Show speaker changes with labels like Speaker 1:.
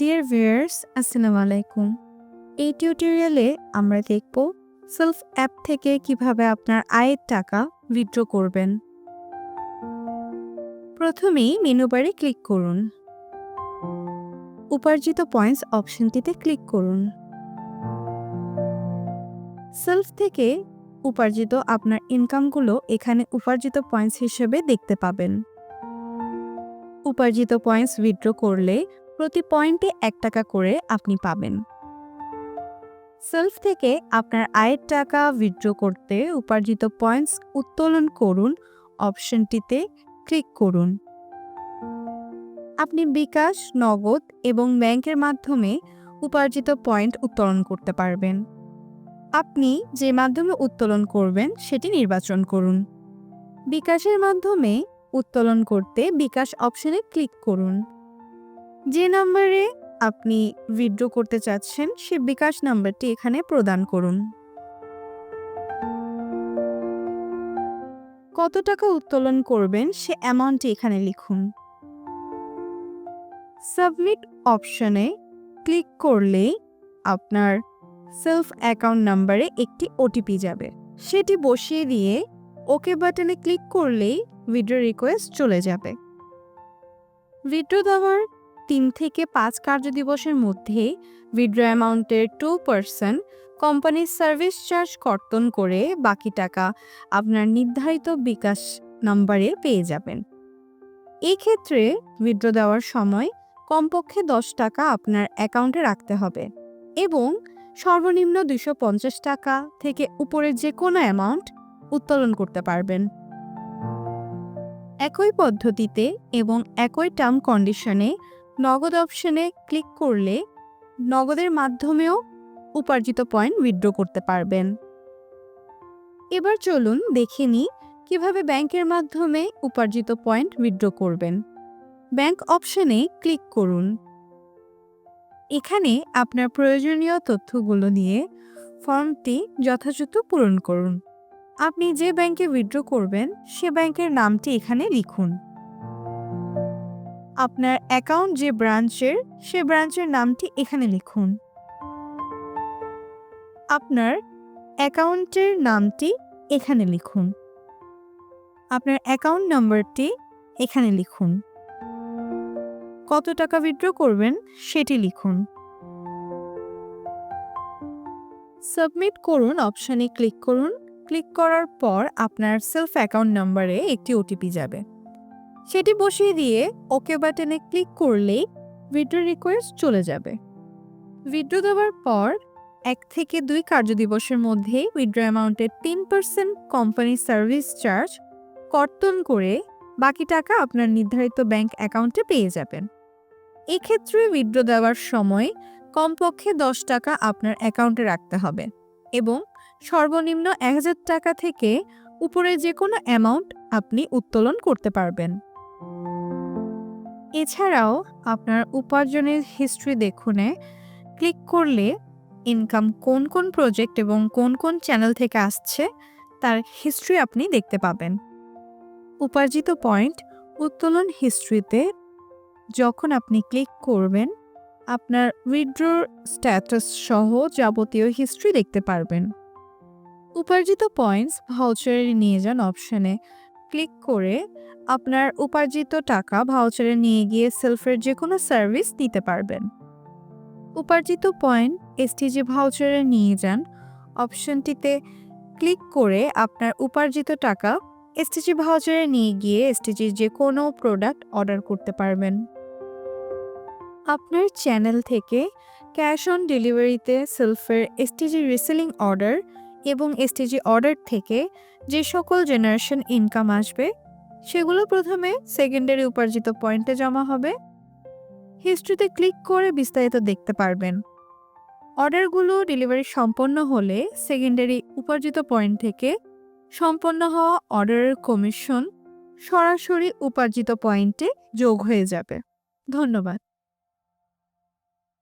Speaker 1: Dear viewers আসসালামু আলাইকুম এই টিউটোরিয়ালে আমরা দেখব সেলফ অ্যাপ থেকে কীভাবে আপনার আয়ের টাকা উইথড্র করবেন। প্রথমেই মেনু বারে ক্লিক করুন। উপার্জিত পয়েন্টস অপশনটিতে ক্লিক করুন। সেলফ থেকে উপার্জিত আপনার ইনকামগুলো এখানে উপার্জিত পয়েন্টস হিসেবে দেখতে পাবেন। উপার্জিত পয়েন্টস উইথড্র করলে প্রতি পয়েন্টে এক টাকা করে আপনি পাবেন। সেলফ থেকে আপনার আয়ের টাকা উইথড্র করতে উপার্জিত পয়েন্টস উত্তোলন করুন অপশনটিতে ক্লিক করুন। আপনি বিকাশ, নগদ এবং ব্যাংকের মাধ্যমে উপার্জিত পয়েন্ট উত্তোলন করতে পারবেন। আপনি যে মাধ্যমে উত্তোলন করবেন, সেটি নির্বাচন করুন। বিকাশের মাধ্যমে উত্তোলন করতে বিকাশ অপশনে ক্লিক করুন। যে নম্বরে আপনি উইথড্র করতে চাচ্ছেন, সে বিকাশ নাম্বারটি এখানে প্রদান করুন। কত টাকা উত্তোলন করবেন, সে অ্যামাউন্টটি এখানে লিখুন। সাবমিট অপশনে ক্লিক করলেই আপনার সেলফ অ্যাকাউন্ট নাম্বারে একটি ওটিপি যাবে। সেটি বসিয়ে দিয়ে ওকে বাটনে ক্লিক করলেই উইথড্র রিকোয়েস্ট চলে যাবে। উইথড্র দেওয়ার তিন থেকে পাঁচ কার্যদিবসের মধ্যে উইথড্র অ্যামাউন্টের টু পার্সেন্ট কোম্পানির সার্ভিস চার্জ কর্তন করে বাকি টাকা আপনার নির্ধারিত বিকাশ নাম্বারে পেয়ে যাবেন। এই ক্ষেত্রে উইথড্র দেওয়ার সময় কমপক্ষে দশ টাকা আপনার অ্যাকাউন্টে রাখতে হবে এবং সর্বনিম্ন দুশো পঞ্চাশ টাকা থেকে উপরের যে কোনো অ্যামাউন্ট উত্তোলন করতে পারবেন। একই পদ্ধতিতে এবং একই টার্ম কন্ডিশনে নগদ অপশনে ক্লিক করলে নগদের মাধ্যমেও উপার্জিত পয়েন্ট উইথড্র করতে পারবেন। এবার চলুন দেখে নিই কীভাবে ব্যাংকের মাধ্যমে উপার্জিত পয়েন্ট উইথড্র করবেন। ব্যাংক অপশনে ক্লিক করুন। এখানে আপনার প্রয়োজনীয় তথ্যগুলো নিয়ে ফর্মটি যথাযথ পূরণ করুন। আপনি যে ব্যাংকে উইথড্র করবেন, সে ব্যাংকের নামটি এখানে লিখুন। আপনার অ্যাকাউন্ট যে ব্রাঞ্চের, সে ব্রাঞ্চের নামটি এখানে লিখুন। আপনার অ্যাকাউন্টের নামটি এখানে লিখুন। আপনার অ্যাকাউন্ট নম্বরটি এখানে লিখুন। কত টাকা উইথড্র করবেন সেটি লিখুন। সাবমিট করুন অপশানে ক্লিক করুন। ক্লিক করার পর আপনার সেলফ অ্যাকাউন্ট নম্বরে একটি ওটিপি যাবে। সেটি বসিয়ে দিয়ে ওকে বাটনে ক্লিক করলেই উইথড্র রিকোয়েস্ট চলে যাবে। উইথড্র দেওয়ার পর এক থেকে দুই কার্যদিবসের মধ্যে উইথড্র অ্যামাউন্টের তিন পার্সেন্ট কোম্পানি সার্ভিস চার্জ কর্তন করে বাকি টাকা আপনার নির্ধারিত ব্যাংক অ্যাকাউন্টে পেয়ে যাবেন। এক্ষেত্রে উইথড্র দেওয়ার সময় কমপক্ষে দশ টাকা আপনার অ্যাকাউন্টে রাখতে হবে এবং সর্বনিম্ন এক হাজার টাকা থেকে উপরে যে কোনো অ্যামাউন্ট আপনি উত্তোলন করতে পারবেন। এছাড়াও আপনার উপার্জনের হিস্ট্রি দেখুনে ক্লিক করলে ইনকাম কোন কোন প্রজেক্ট এবং কোন কোন চ্যানেল থেকে আসছে তার হিস্ট্রি আপনি দেখতে পাবেন। উপার্জিত পয়েন্ট উত্তোলন হিস্ট্রিতে যখন আপনি ক্লিক করবেন, আপনার উইথড্রোর স্ট্যাটাস সহ যাবতীয় হিস্ট্রি দেখতে পারবেন। উপার্জিত পয়েন্টস ভাউচারে নিয়ে যান অপশনে ক্লিক করে আপনার উপার্জিত টাকা ভাউচারে নিয়ে গিয়ে সেলফের যে কোনো সার্ভিস নিতে পারবেন। উপার্জিত পয়েন্ট এসটিজি ভাউচারে নিয়ে যান। অপশনটিতে ক্লিক করে আপনার উপার্জিত টাকা এসটিজি ভাউচারে নিয়ে গিয়ে এসটিজির যে কোনো প্রোডাক্ট অর্ডার করতে পারবেন। আপনার চ্যানেল থেকে ক্যাশ অন ডেলিভারিতে সেলফের এসটিজি রিসেলিং অর্ডার এবং এসটিজি অর্ডার থেকে যে সকল জেনারেশন ইনকাম আসবে সেগুলো প্রথমে সেকেন্ডারি উপার্জিত পয়েন্টে জমা হবে। হিস্ট্রিতে ক্লিক করে বিস্তারিত দেখতে পারবেন। অর্ডারগুলো ডেলিভারি সম্পন্ন হলে সেকেন্ডারি উপার্জিত পয়েন্ট থেকে সম্পন্ন হওয়া অর্ডারের কমিশন সরাসরি উপার্জিত পয়েন্টে যোগ হয়ে যাবে। ধন্যবাদ।